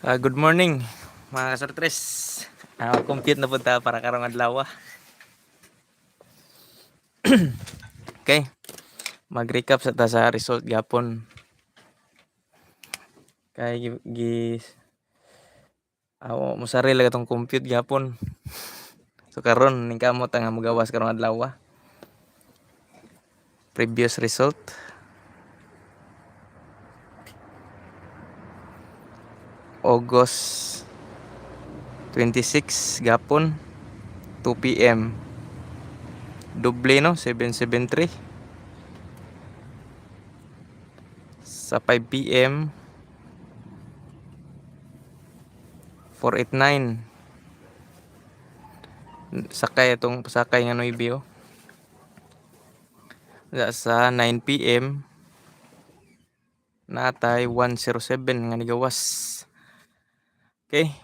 Ah, good morning mga kasortres. Ah, compute na punta para karong adlaw. ah. okay. Mag-recap sa ta sa result gapon. Kay gi, Awo mo sarili lang itong compute gapon. So karon ning kamot ang magawas karong adlaw. Previous result. August 26 gapon 2 PM doble no? 773 sa 5 PM 489 sakay itong sakay nga Noybio sa 9 PM natay 107 nga nigawas okay.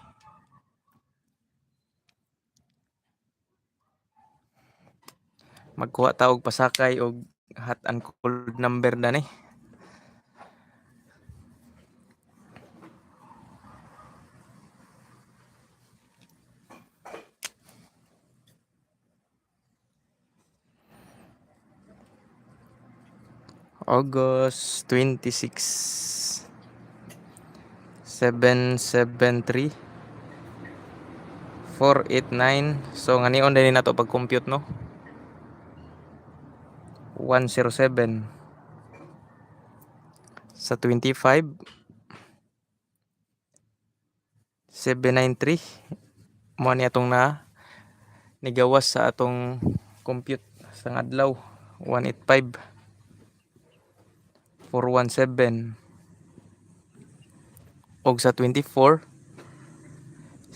Magkuha ta og pasakay og hot and cold number na ni. August 26 773 489 so nga nion din nato pag compute no? 107 sa 25 793 mo ni atong na nigawas sa atong compute sa adlaw. 185 417 og sa 24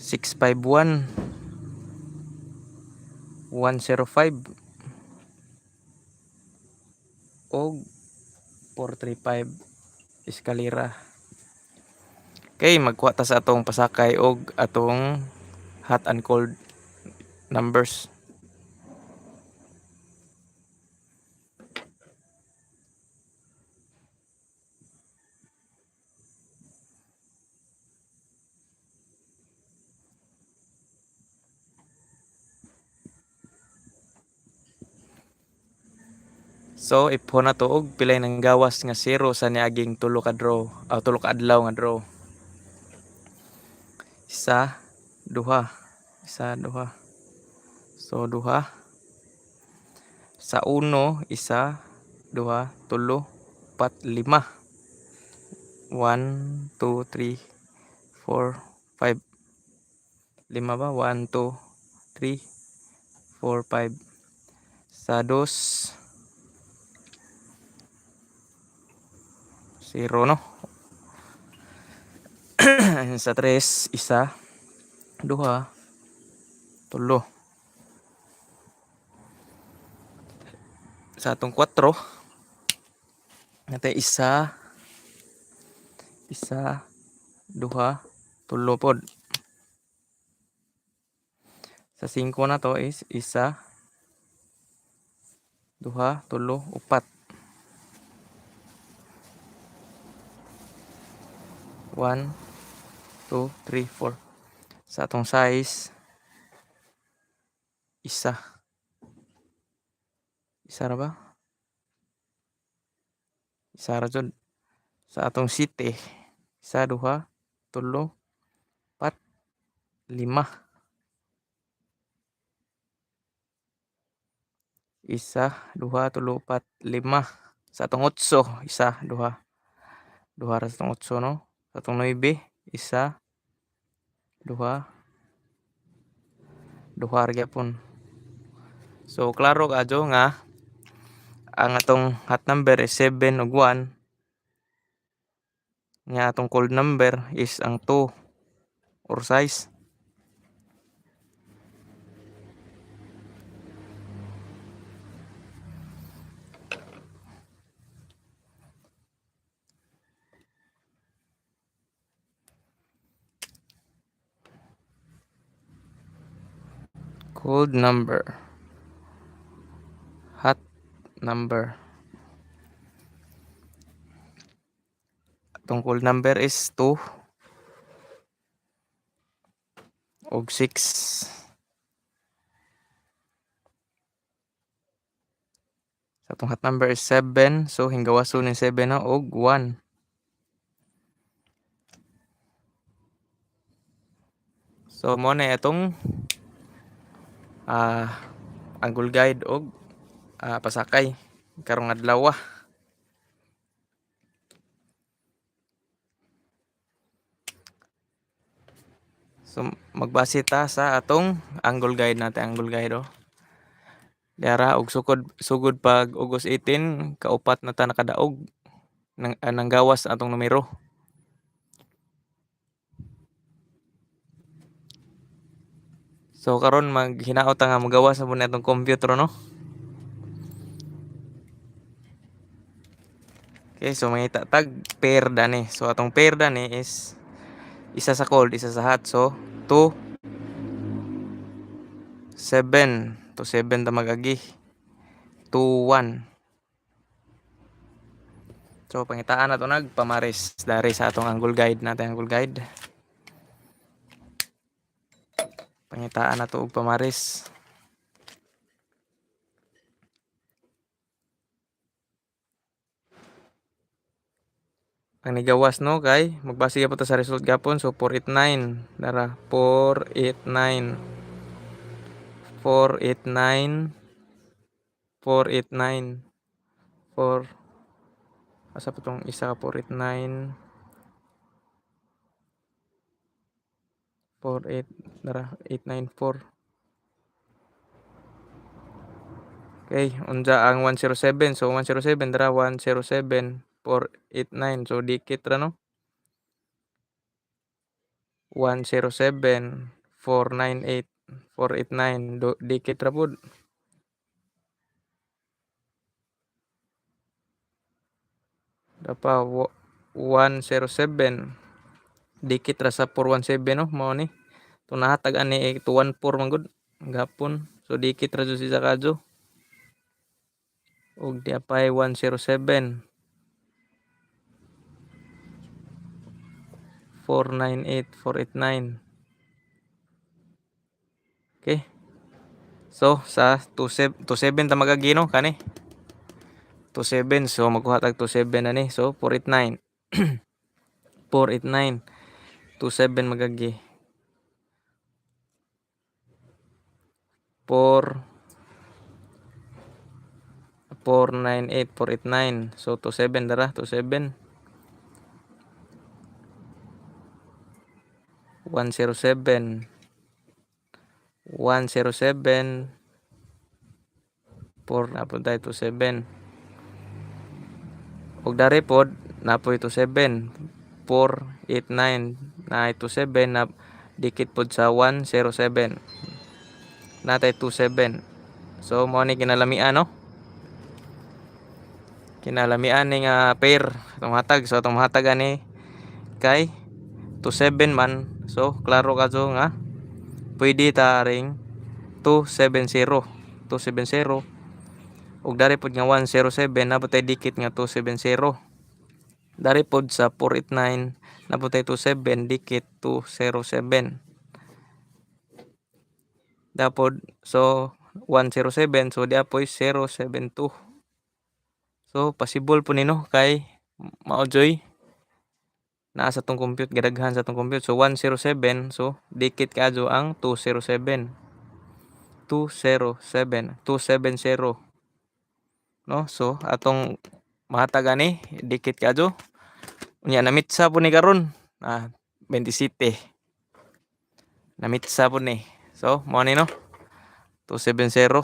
651 105 og 435 eskalera Okay, magkuha ta sa atong pasakay og atong hot and cold numbers. So, ipon na to og pilay ng gawas nga zero sa niaging tulo ka draw, ah, tulo ka adlaw nga draw. Isa, duha, isa, duha. So, duha. Sa uno, isa, duha, tulo, pat, lima. One, two, three, four, five. Lima ba? One, two, three, four, five. Sa dos, zero no? Sa tres isa duha tulo. Sa atong 4 natay isa isa duha tulo pod. Sa 5 na to is isa duha tulo upat 1, 2, 3, 4. Sa atong size, isa. Isa ra ba? Isa ra jud. Sa atong city, isa, duha, tulo, pat, lima. Isa, duha, tulo, pat, lima. Sa atong otso, isa, duha. Duha ra sa atong otso, no? Atong 9, isa, duha, duha gyapon. So klaro kadyo nga. Ang atong hot number is 7 ug 1 nga atong cold number is ang 2 or size. Cold number. Hot number. Atong cold number is 2. og 6 sa atong hot number is 7 so hinggawason ni 7 na og 1 so mo na itong ah angle guide og ah, pasakay karong adlaw ah. So magbase ta sa atong angle guide natin angle guide oh. Diara og sukod sugod pag August 18 kaupat na ta nakadaog nang ah, nanggawas atong numero. So karon maghinaot nga magawas na po na itong computer no. Okay, so mangita tag pair dani. So atong pair dani is isa sa cold, isa sa hot. So 2 7 to 7 ta magagi. 2 1 So pangitaan na to nagpamaris dari sa atong angle guide natin angle guide. Pangitaan na to og pamaris. Ang nigawas no kay magbase gyapon ta sa result gapon so 489 dara 489 489 489 4 asa pa tong isa ka 489 48 dara 894 Okay, unsa ang 107 so 107 dara 107 489 so dikit ra no? 107 498 489 do dikit ra pud Dapa 107 dikit ra sa 417 no mao ni to nahatag ani eh, 214 man gud gapon so dikit ra jud siya kadyo og di apay 107 498 489 Okay. So sa 27 27 ta magagi no kani 27 so magkuha tag 27 ani so 489 489 27 magagi. 4 498 489 so 27 dara 27 107 107 4 napod tayo 27 og dari pod napoy 27 489 na 27 na dikit pod sa 107 natay 27 so mo ni kinalamian no? Kinalamian ni nga pair. Hatag. So atong hatag ani kay 27 man. So klaro kadto nga pwede ta ring 270 270 ug dari pod nga 107 nabot tay dikit nga 270 dari pod sa 489 nabot tay 27 dikit 207 dapod so 107 so diapoy 072 so possible po nino kay mao joy naa sa tong compute gadaghan sa tong compute. So 107 so dikit kadyo ang 207 207 270 no? So atong mahatag ani dikit kadyo unya namitsa po ni karon ah 27 namitsa po ni so mo ni no 270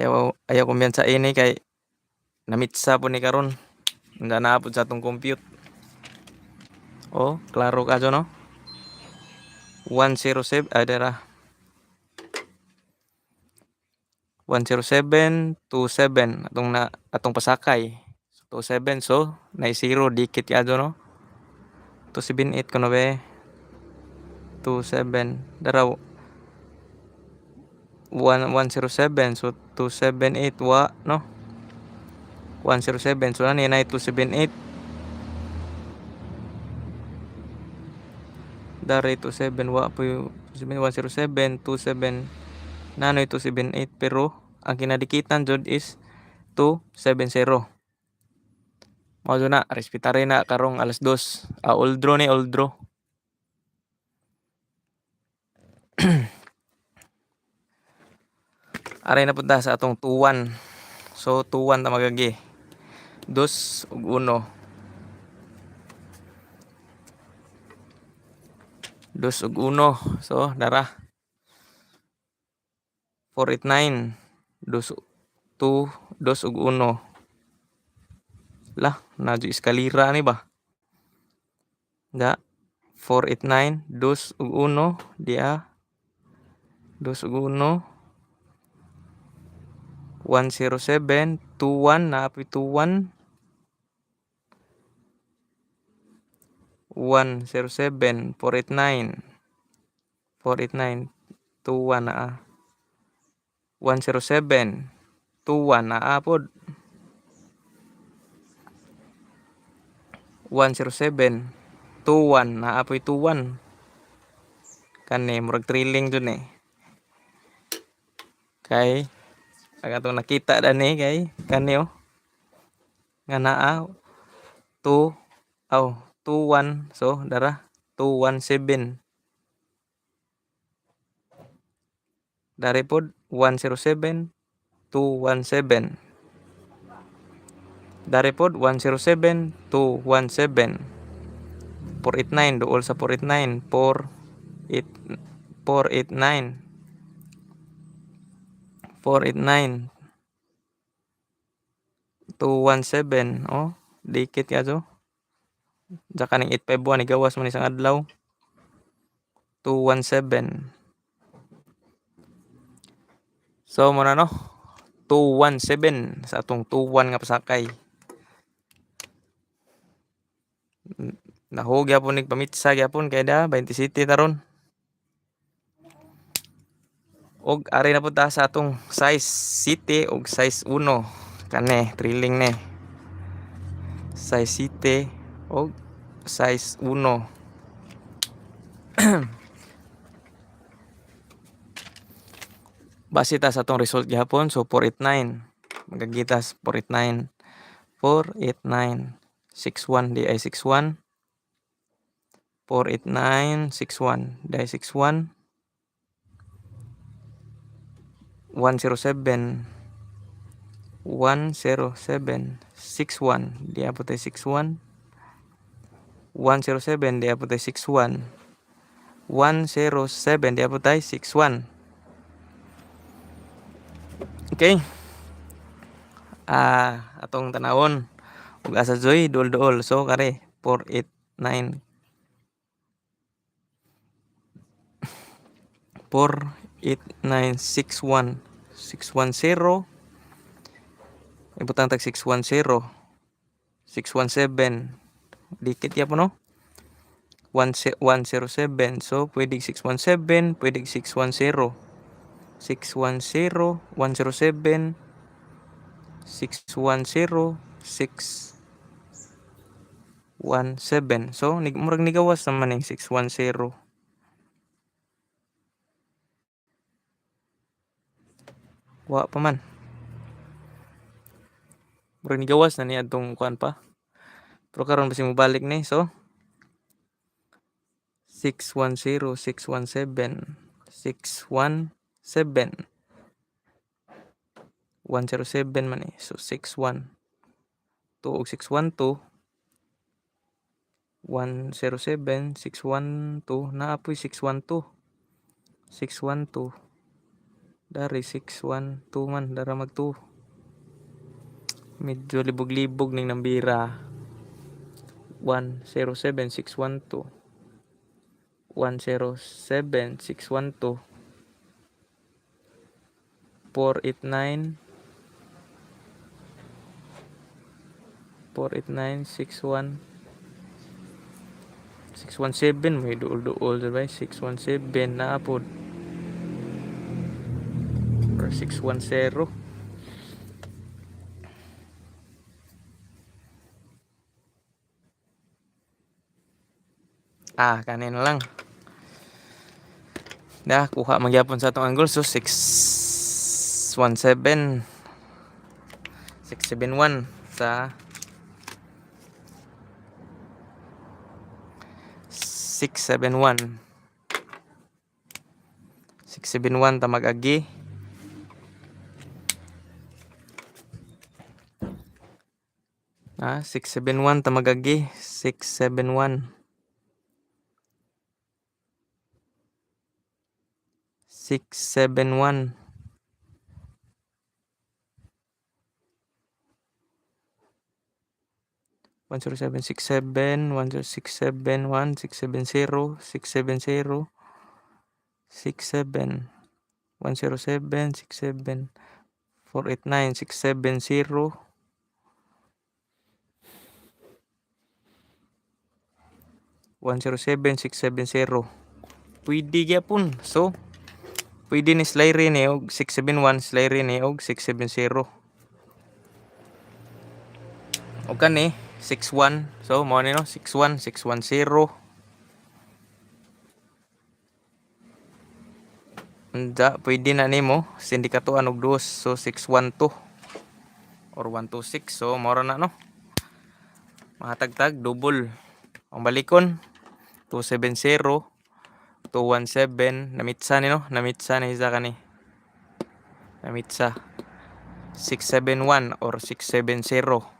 ayaw ayaw kumbiyansa ini kay namitsa po ni karon Nga naapod sa atong compute. Oh, klaro ka no? 107 ay dara. 107 27 atong na atong pasakay. So 27 so na 0 dikit ka no? 278 kuno be. 27 dara 1 107 so 278 wa no? 107 so yan ay 278 dari 27 wa po 107 27 nanoy 278 pero ang kinadikitan jud is 270 mao na respetare na karong alas 2 ah, old draw ni old draw Aray na punta sa atong 2-1. So 2-1 ta magagi. 2 ug 1. 2 ug 1. So dara. 489. 2 2 2 ug 1. Lah, nadyo eskalira ni ba? Da 489 2 ug 1 dia. 2 ug 1 107 21 naapoy 21 107 489 489 21 naa 107 21 naa pod 107 21 naa poy 21 kani murag trilling dun eh kay ang atong nakita dani kay kani oh. Nga naa 2 aw 21 so dara 217 dari pod 107 217 dari pod 107 217 489 duol sa 489 4 8 489 489 217 oh dikit ka to Tsaka ning 851 igawas man isang adlaw. 217 So mo na no 217 sa atong 21 nga pasakay Naho gyapon nig pamitsa gyapon kay da 27 taron og ari na punta sa atong size city og size 1 kani trilling ni size city og size 1 base ta sa atong result gihapon so 489 magagitas 489 489 61 di ay 61 489 61 di ay 61 107 107 61 di abot ay 61 107 di abot ay 61 107 di abot ay 61 Okay ah atong tanawon ug asa joy duol-duol so kare 489 48961 610 ibutang tag 610 617 dikit ya po no 107 so pwede 617 pwede 610 610 107 610 617 so murag nigawas naman ning 610 wa pa man. Murag nigawas na ni adtong kuan pa. Pero karon basi mo balik ni? So 610 617 617 107 man eh. So 61 2 og 612 107 612 naa poy 612 612 dari 612 man dara mag 2 medyo libog-libog ning nambira. 107 612 107 612 489 489 61 617 may duol-duol diba 617 na pod or 610 ah kanin lang Da, kuha magyapon sa atong angle. So, 617. 671 sa 671 671 ta mag-agi ah 671 ta mag-agi 671 671 one zero seven six seven one zero six seven one six seven zero six seven zero six seven one zero seven six seven four eight nine six seven zero. one zero seven six seven zero. Pwede gyapon so pwede ni slide ni og 671 slide ni og 670 o kani 61 so mo ni no? 61 610 Unda, pwede na nimo sindikatuan og dos so 612 or 126 so mora na no? Mahatagtag double. Ang balikon 270 217 namitsa ni no? Namitsa ni isa kani namitsa. 671 or 670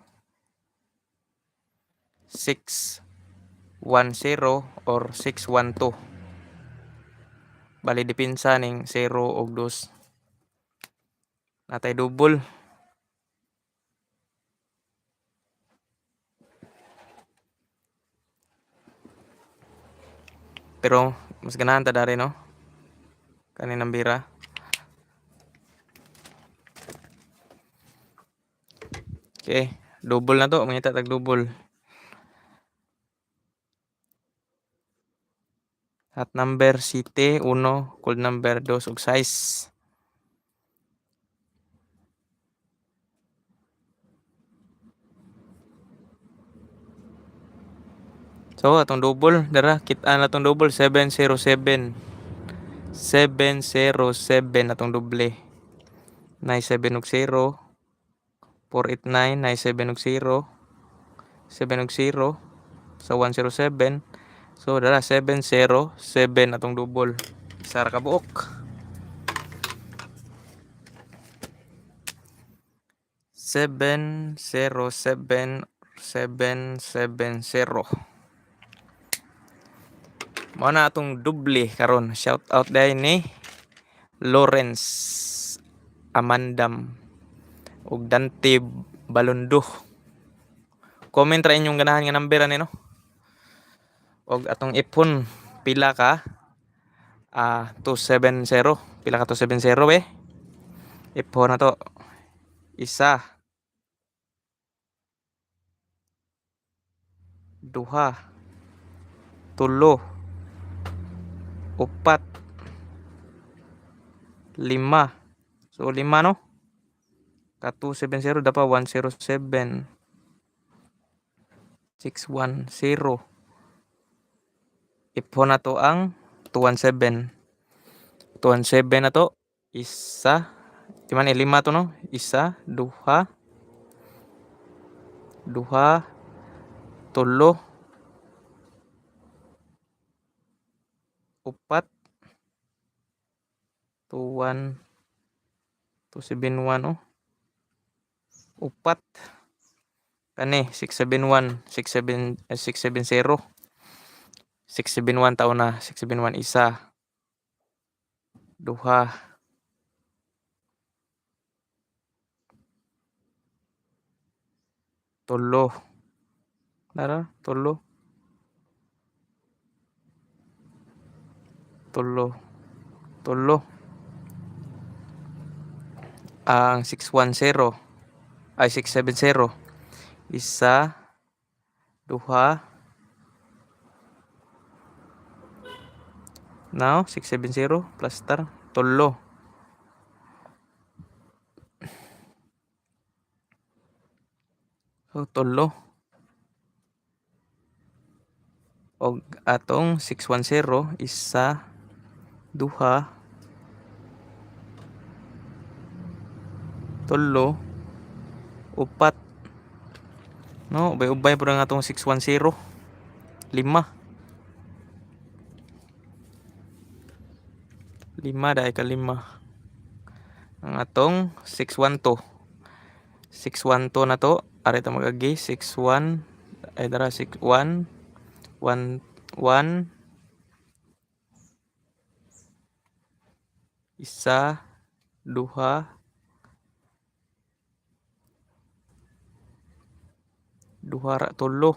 610 or 612 bali dipinsa ning 0 ug 2 natay double. Pero mas ganahan ta dari no? Kaninang bira. Okay double na to. Mangita tag double Hot number 7, 1, cold number 2 ug 6. So atong double dara kit-an atong double 707. 707 atong doble. Nay 7 ug 0. 489 nay 7 ug 0. 7 ug 0 sa 107. So dara 707 atong double. Isa ra ka buok. 707 770 Mao na atong doble karon. Shout out dai ni Lawrence Amandam ug Dante Balondo. Comment ra inyong ganahan nga number ani no. Og atong ipon pila ka ah 270 pila ka 270 be. Ipon na to. Isa. Duha. Tulo. Upat. Lima. So lima no. Ka 270 dapat 107. 610. Ipon na to ang 217. 217 na to. Isa. Di man lima to no. Isa, duha, duha, tulo, upat, tuwan, 271 oh. Upat. Kani 671, 67 eh, 670. 671 taon na, 671 isa. Duha. Tulo. Nara, tulo. Tulo. Tulo. Ang 610 ay 670 isa duha now 670 plus star tulo so tulo og atong 610 isa duha, tulo, upat. No, ubay-ubay po nga itong 610. Lima. Lima dahil ka. Ang atong 612. 612 na to. Ari ta magagi 61 ay dara 61 1 1 isa duha duha ra tulo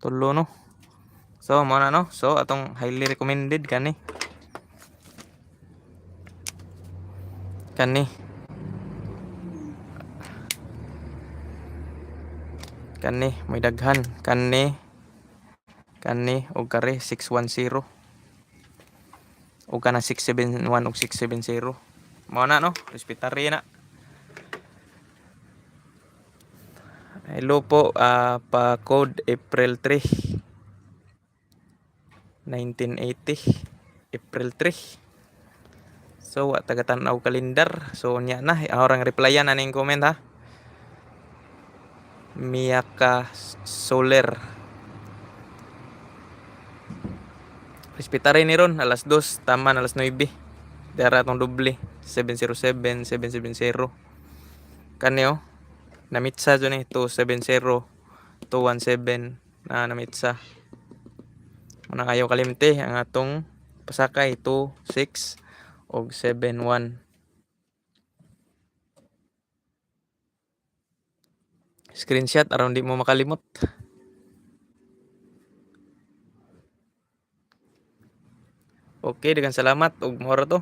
tulo no so mo na no? So atong highly recommended kani. Kani. Kani may daghan. Kani. Kani og kare 610 o kana 671 ug 670 mao na no? Respetary na. Hello po ah, pa code April 3 1980 April 3 so wa taga tan-aw kalendar. So nya na. Orang replyan aning comment ha Miyaka Soler. Respetary ni ron. Alas 2 taman alas 9 Dara tong doble. 707 770 Kani oh. Namitsa dyan eh. 270 217 na namitsa Manang ayaw kalimte ang atong pasakay 26 og 71 Screenshot aron di mo makalimot Okay, daghang salamat ug moro to.